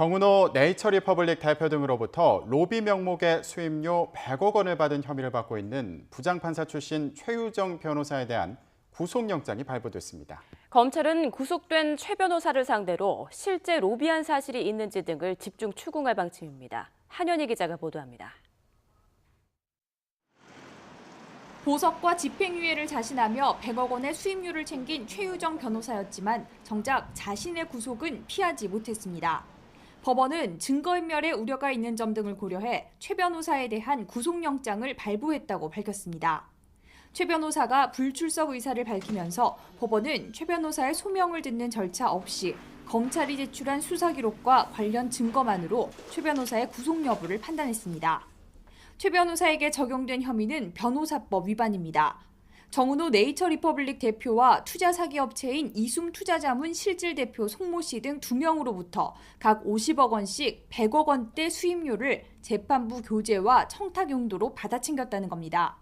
정은호 네이처 리퍼블릭 대표 등으로부터 로비 명목의 수임료 100억 원을 받은 혐의를 받고 있는 부장판사 출신 최유정 변호사에 대한 구속영장이 발부됐습니다. 검찰은 구속된 최 변호사를 상대로 실제 로비한 사실이 있는지 등을 집중 추궁할 방침입니다. 한현희 기자가 보도합니다. 보석과 집행유예를 자신하며 100억 원의 수임료를 챙긴 최유정 변호사였지만 정작 자신의 구속은 피하지 못했습니다. 법원은 증거인멸의 우려가 있는 점 등을 고려해 최 변호사에 대한 구속영장을 발부했다고 밝혔습니다. 최 변호사가 불출석 의사를 밝히면서 법원은 최 변호사의 소명을 듣는 절차 없이 검찰이 제출한 수사 기록과 관련 증거만으로 최 변호사의 구속 여부를 판단했습니다. 최 변호사에게 적용된 혐의는 변호사법 위반입니다. 정은호 네이처 리퍼블릭 대표와 투자 사기 업체인 이숨 투자자문 실질 대표 송모 씨 등 두 명으로부터 각 50억 원씩 100억 원대 수임료를 재판부 교재와 청탁 용도로 받아 챙겼다는 겁니다.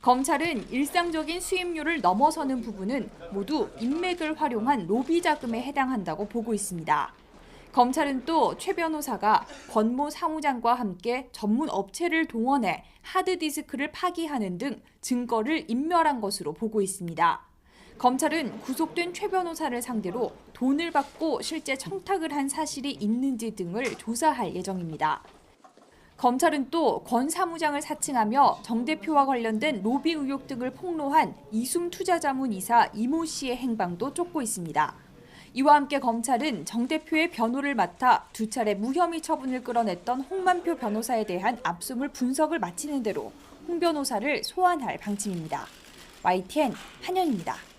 검찰은 일상적인 수임료를 넘어서는 부분은 모두 인맥을 활용한 로비 자금에 해당한다고 보고 있습니다. 검찰은 또 최 변호사가 권모 사무장과 함께 전문 업체를 동원해 하드디스크를 파기하는 등 증거를 인멸한 것으로 보고 있습니다. 검찰은 구속된 최 변호사를 상대로 돈을 받고 실제 청탁을 한 사실이 있는지 등을 조사할 예정입니다. 검찰은 또 권 사무장을 사칭하며 정 대표와 관련된 로비 의혹 등을 폭로한 이숨 투자자문 이사 이모 씨의 행방도 쫓고 있습니다. 이와 함께 검찰은 정 대표의 변호를 맡아 두 차례 무혐의 처분을 끌어냈던 홍만표 변호사에 대한 압수물 분석을 마치는 대로 홍 변호사를 소환할 방침입니다. YTN 한현입니다.